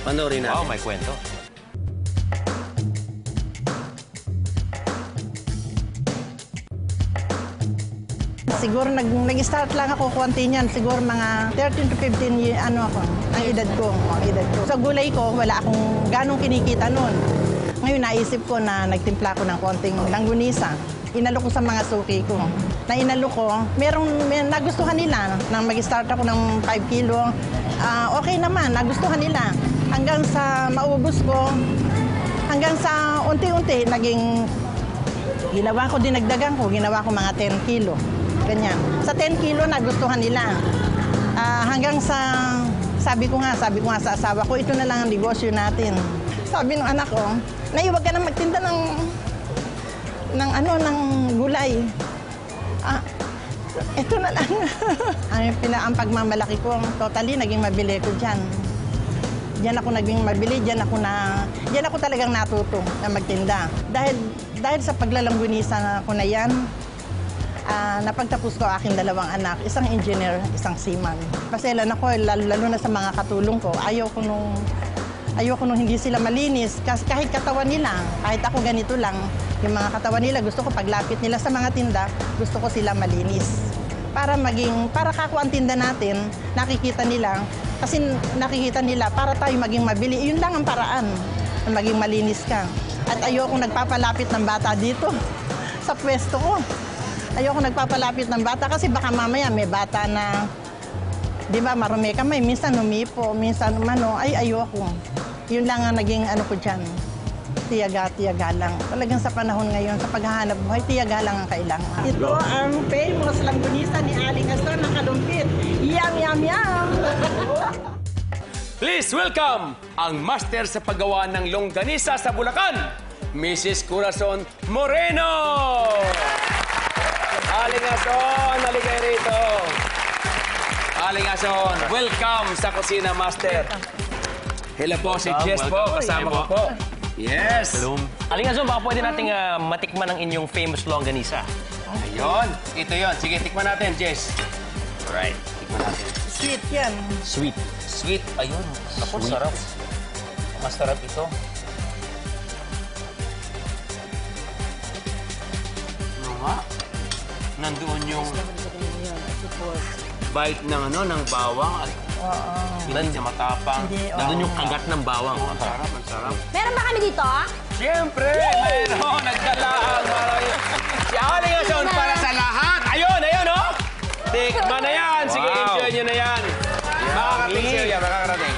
Panoorin natin. Wow, may kwento. Siguro nag, nag-start lang ako konti niyan. Siguro mga 13 to 15 year, ano ako, ang edad ko. Ang edad ko. Sa gulay ko, wala akong ganong kinikita noon. Ngayon naisip ko na nagtimpla ko ng konting langgunisa. Inalo ko sa mga suki ko. Na inalo ko, merong, may, nagustuhan nila na mag-start ako ng 5 kilo. Ah, okay naman, nagustuhan nila. Hanggang sa maubos ko, hanggang sa unti-unti, naging Ginawa ko, dinagdagan ko, ginawa ko mga 10 kilo. Ganyan. Sa 10 kilo, nagustuhan nila. Ah, hanggang sa, sabi ko nga, sabi ko nga sa asawa ko, ito na lang ang negosyo natin. Sabi ng anak ko, naiwag ka na magtinda ng, ng ano, ng gulay. Ah, ito na lang. ang, pina, ang pagmamalaki ko, totally, naging mabili ko dyan. Diyan ako naging mabili, diyan ako na diyan ako talagang natuto na magtinda. Dahil dahil sa paglalanggunisa ko na 'yan, ah, napagtapos ko aking dalawang anak, isang engineer, isang seaman. Paselan ako lalo, lalo na sa mga katulong ko. Ayaw ko nung ayaw ko nung hindi sila malinis kasi kahit katawan nila, kahit ako ganito lang, yung mga katawan nila gusto ko paglapit nila sa mga tinda, gusto ko sila malinis para maging, para kako ang tinda natin, nakikita nila, kasi nakikita nila, para tayo maging mabili, yun lang ang paraan, na maging malinis ka. At ayoko nagpapalapit ng bata dito, sa pwesto ko. Ayoko nagpapalapit ng bata kasi baka mamaya may bata na, di ba, marumi kamay, minsan humipo, minsan umano, ay ayoko. Yun lang ang naging ano ko dyan tiyaga, tiyaga lang. Talagang sa panahon ngayon, sa paghahanap buhay, tiyaga lang ang kailangan. Ito ang famous langgunisa ni Aling Astor ng Kalumpit. Yum, yum, yum! Please welcome ang master sa paggawa ng longganisa sa Bulacan, Mrs. Corazon Moreno! Aling Ason, halika rito. Aling Ason, welcome sa Kusina Master. Hello po, si Jess po, kasama ko po. Yes! Bloom. Aling Azon, baka pwede nating ah, matikman ang inyong famous longganisa. Ayun, ito yon. Sige, tikman natin, Jess. Alright. Tikman natin. Sweet yan. Sweet. Sweet. Ayun. Ako, Sweet. sarap. Masarap ito. Ano nga? Nandoon yung bite ng ano, ng bawang at Oo. hindi siya matapang. Hindi, oo. Nandun yung kagat ng bawang. Ang sarap, ang sarap. Meron ba kami dito? Siyempre, mayroon. Nagdala ang marami. Si Aling Ason para sa lahat. Ayun, ayun, oh! Tikman na yan. Sige, Wow. enjoy nyo na yan. Makakarating siya yan, makakarating.